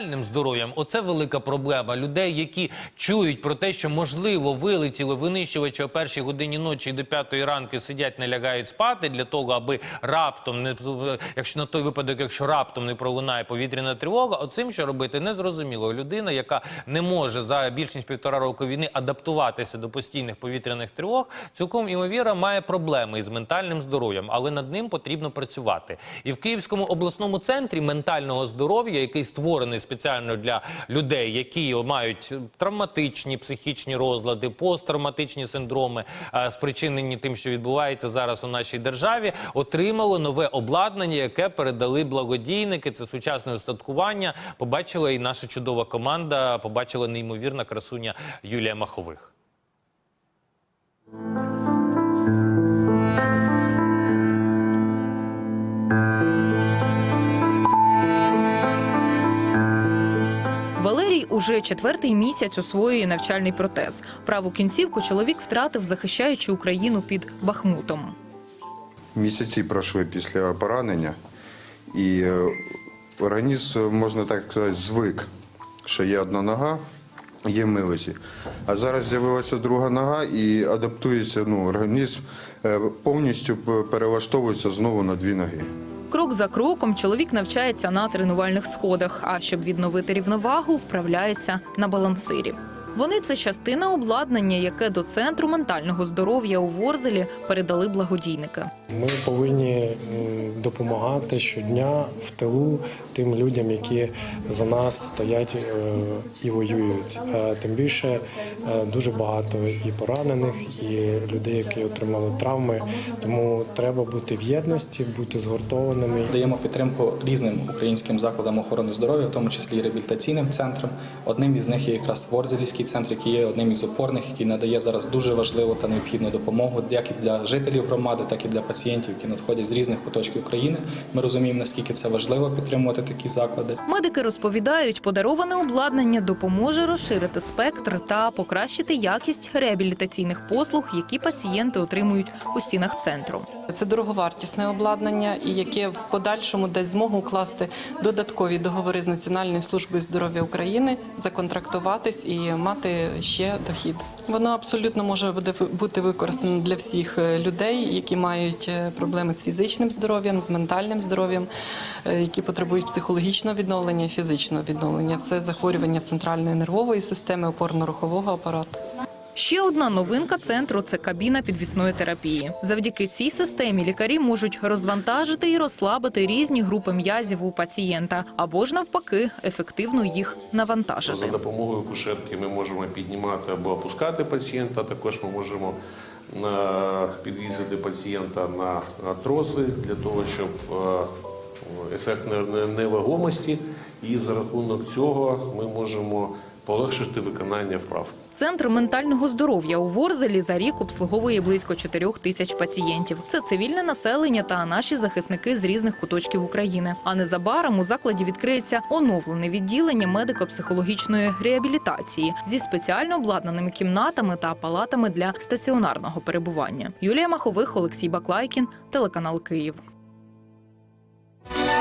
ментальним здоров'ям. Оце велика проблема людей, які чують про те, що можливо вилетіли винищувачі о першій годині ночі і до п'ятої ранку сидять, не лягають спати для того, аби раптом не якщо на той випадок, якщо раптом не пролунає повітряна тривога, оцим що робити не зрозуміло. Людина, яка не може за більш ніж півтора року війни адаптуватися до постійних повітряних тривог, цілком імовірно має проблеми із ментальним здоров'ям, але над ним потрібно працювати. І в Київському обласному центрі ментального здоров'я, який створений спеціально для людей, які мають травматичні психічні розлади, посттравматичні синдроми, е, спричинені тим, що відбувається зараз у нашій державі, отримало нове обладнання, яке передали благодійники. Це сучасне устаткування. Побачила і наша чудова команда. Побачила неймовірна красуня Юлія Махових. Уже четвертий місяць освоює навчальний протез. Праву кінцівку чоловік втратив, захищаючи Україну під Бахмутом. Місяці пройшли після поранення, і е, організм, можна так сказати, звик, що є одна нога, є милиці. А зараз з'явилася друга нога і адаптується, ну, організм е, повністю перелаштовується знову на дві ноги. Крок за кроком чоловік навчається на тренувальних сходах. А щоб відновити рівновагу, вправляється на балансирі. Вони це частина обладнання, яке до центру ментального здоров'я у Ворзелі передали благодійники. Ми повинні допомагати щодня в тилу тим людям, які за нас стоять е, і воюють. Е, Тим більше е, дуже багато і поранених, і людей, які отримали травми. Тому треба бути в єдності, бути згуртованими. Даємо підтримку різним українським закладам охорони здоров'я, в тому числі і реабілітаційним центрам. Одним із них є якраз Ворзелівський центр, який є одним із опорних, який надає зараз дуже важливу та необхідну допомогу як і для жителів громади, так і для пацієнтів, які надходять з різних куточків України. Ми розуміємо, наскільки це важливо підтримувати такі заклади. Медики розповідають, подароване обладнання допоможе розширити спектр та покращити якість реабілітаційних послуг, які пацієнти отримують у стінах центру. Це дороговартісне обладнання, і яке в подальшому дасть змогу укласти додаткові договори з Національною службою здоров'я України, законтрактуватись і мати ще дохід. Воно абсолютно може бути використано для всіх е, людей, які мають е, проблеми з фізичним здоров'ям, з ментальним здоров'ям, е, які потребують психологічного відновлення фізичного відновлення. Це захворювання центральної нервової системи, опорно-рухового апарату. Ще одна новинка центру це кабіна підвісної терапії. Завдяки цій системі лікарі можуть розвантажити і розслабити різні групи м'язів у пацієнта або ж навпаки ефективно їх навантажити. За допомогою кушетки ми можемо піднімати або опускати пацієнта. Також ми можемо е, підвізити пацієнта на троси для того, щоб е, ефект не- не- невагомості, і за рахунок цього ми можемо полегшити виконання вправ. Центр ментального здоров'я у Ворзелі за рік обслуговує близько 4 тисяч пацієнтів. Це цивільне населення та наші захисники з різних куточків України. А незабаром у закладі відкриється оновлене відділення медико-психологічної реабілітації зі спеціально обладнаними кімнатами та палатами для стаціонарного перебування. Юлія Махових, Олексій Баклайкін, телеканал Київ.